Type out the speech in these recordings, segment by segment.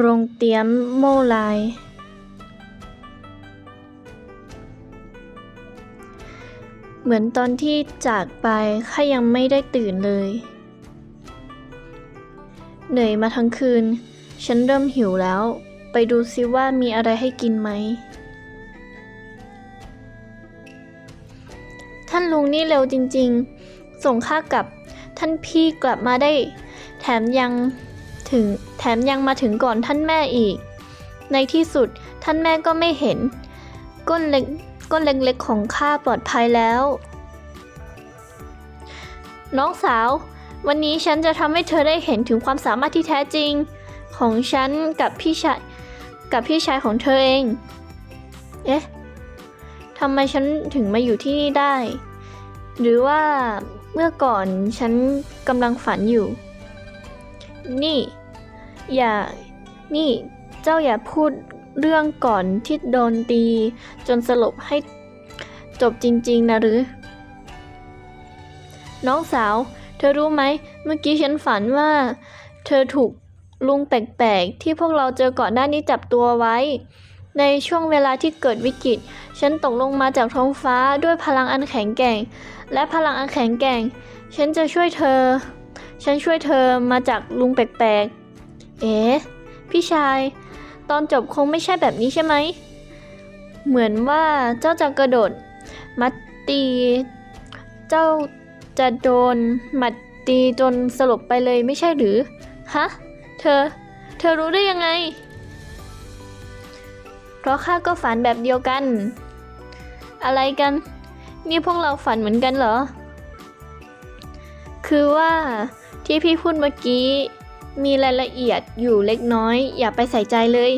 โรงเตรียมโมลาย เหมือนตอนที่จากไปข้ายังไม่ได้ตื่นเลย เหนื่อยมาทั้งคืน ฉันเริ่มหิวแล้ว ไปดูซิว่ามีอะไรให้กินไหม ท่านลุงนี่เร็วจริง ๆ ส่งข้ากลับ ท่านพี่กลับมาได้ แถมยัง ถึงแถมยังมาถึงก่อนท่านแม่อีก ในที่สุดท่านแม่ก็ไม่เห็น ก้นเล็กก้นเล็กๆของข้าปลอดภัยแล้ว น้องสาว วันนี้ฉันจะทำให้เธอได้เห็นถึงความสามารถที่แท้จริง ของฉันกับพี่ชายกับพี่ชายของเธอเอง เอ๊ะทำไมฉันถึงมาอยู่ที่นี่ได้ หรือว่าเมื่อก่อนฉันกำลังฝันอยู่ นี่ อย่า นี่ เจ้าอย่าพูดเรื่องก่อนที่โดนตี จนสลบให้จบจริง ๆ นะหรือ น้องสาว เธอรู้ไหม เมื่อกี้ฉันฝันว่า เธอถูกลุงแปลก ๆ ที่พวกเราเจอก่อนหน้านี้จับตัวไว้ ในช่วงเวลาที่เกิดวิกฤต ฉันตกลงมาจากท้องฟ้าด้วยพลังอันแข็งแกร่ง และพลังอันแข็งแกร่ง ฉันจะช่วยเธอ ฉันช่วยเธอมาจากลุงแปลก ๆ เอ๊ะ พี่ชาย ตอนจบคงไม่ใช่แบบนี้ใช่ไหม เหมือนว่าเจ้าจะกระโดด มัดตี เจ้าจะโดนหมัดตีจนสลบไปเลยไม่ใช่หรือ ฮะ เธอ เธอรู้ได้ยังไง เพราะข้าก็ฝันแบบเดียวกัน อะไรกัน นี่พวกเราฝันเหมือนกันเหรอ คือว่าที่พี่พูดเมื่อกี้ มีรายละเอียดอยู่เล็กน้อย อย่าไปใส่ใจเลย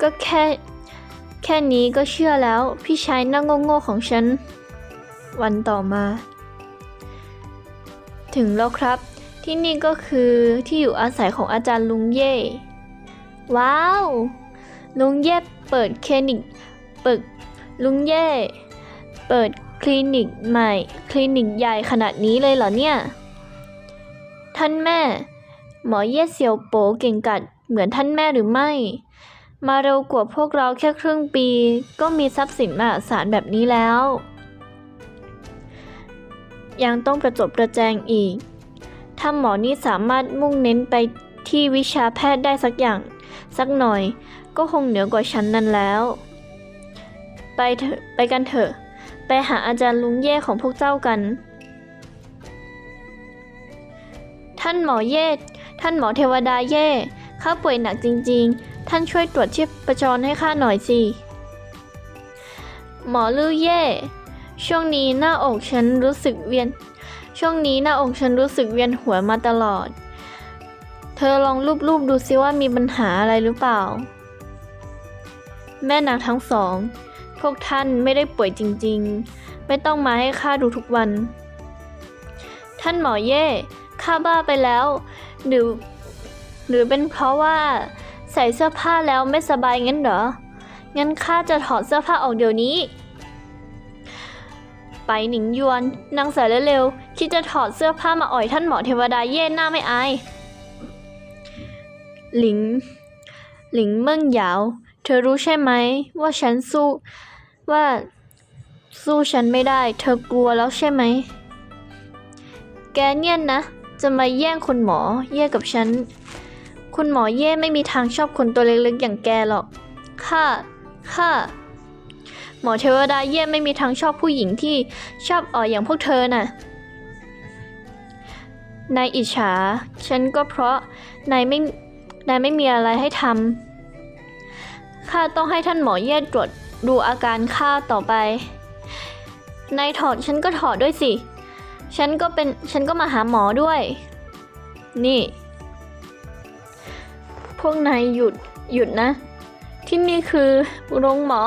ก็แค่ แค่นี้ก็เชื่อแล้ว พี่ชายหน้าโง่ๆของฉัน วันต่อมา ถึงแล้วครับ ที่นี่ก็คือที่อยู่อาศัยของอาจารย์ลุงเย่ ว้าว ลุงเย่เปิดคลินิก เปิด ลุงเย่ เปิดคลินิกใหม่ คลินิกใหญ่ขนาดนี้เลยเหรอเนี่ย ท่านแม่ หมอเย่เซียวโปเก่งกัดเหมือนท่านแม่หรือไม่ มาเร็วกว่าพวกเราแค่ครึ่งปี ก็มีทรัพย์สินมหาศาลแบบนี้แล้ว ยังต้องประจบประแจงอีก ถ้าหมอนี่สามารถมุ่งเน้นไปที่วิชาแพทย์ได้สักอย่าง สักหน่อย ก็คงเหนือกว่าฉันนั่นแล้ว ไปเถอะไปกันเถอะ ไปหาอาจารย์ลุงเย่ของพวกเจ้ากัน ท่านหมอเย่ท่านหมอเทวดาเย่ข้าป่วยหนักจริง ๆ ท่านช่วยตรวจชีพจรให้ข้าหน่อยสิหมอลือเย่ช่วงนี้หน้าอกฉันรู้สึกเวียน ช่วงนี้หน้าอกฉันรู้สึกเวียนหัวมาตลอด เธอลองรูปๆดูซิว่ามีปัญหาอะไรหรือเปล่า แม่นางทั้งสอง พวกท่านไม่ได้ป่วยจริง ๆ ไม่ต้องมาให้ข้าดูทุกวัน ท่านหมอเย่ ข้าบ้าไปแล้ว หรือ หรือเป็นเพราะว่า ใส่เสื้อผ้าแล้วไม่สบายงั้นเหรอ งั้นข้าจะถอดเสื้อผ้าออกเดี๋ยวนี้ ไปหนิงยวนนางใส่เร็วๆคิดจะถอดเสื้อผ้ามาอ่อยท่านหมอเทวดาเย่หน้าไม่อาย หลิง หลิงเมิ่งหยาว เธอรู้ใช่ไหม ว่าฉันสู้ว่าสู้ฉันไม่ได้ เธอกลัวแล้วใช่ไหม แกเนี่ยนะ จะมาแย่งคุณหมอเย่กับฉัน คุณหมอเย่ไม่มีทางชอบคนตัวเล็กๆอย่างแกหรอกข้าข้าหมอเทวดาเย่ไม่มีทางชอบผู้หญิงที่ชอบอ่อยอย่างพวกเธอน่ะ นายอิจฉา ฉันก็เพราะนายไม่ นายไม่มีอะไรให้ทำ ข้าต้องให้ท่านหมอเย่ตรวจดูอาการข้าต่อไป นายถอดฉันก็ถอดด้วยสิ ฉันก็เป็นฉันก็มาหาหมอด้วย นี่ พวกนายหยุดหยุดนะ ที่นี่คือโรงหมอ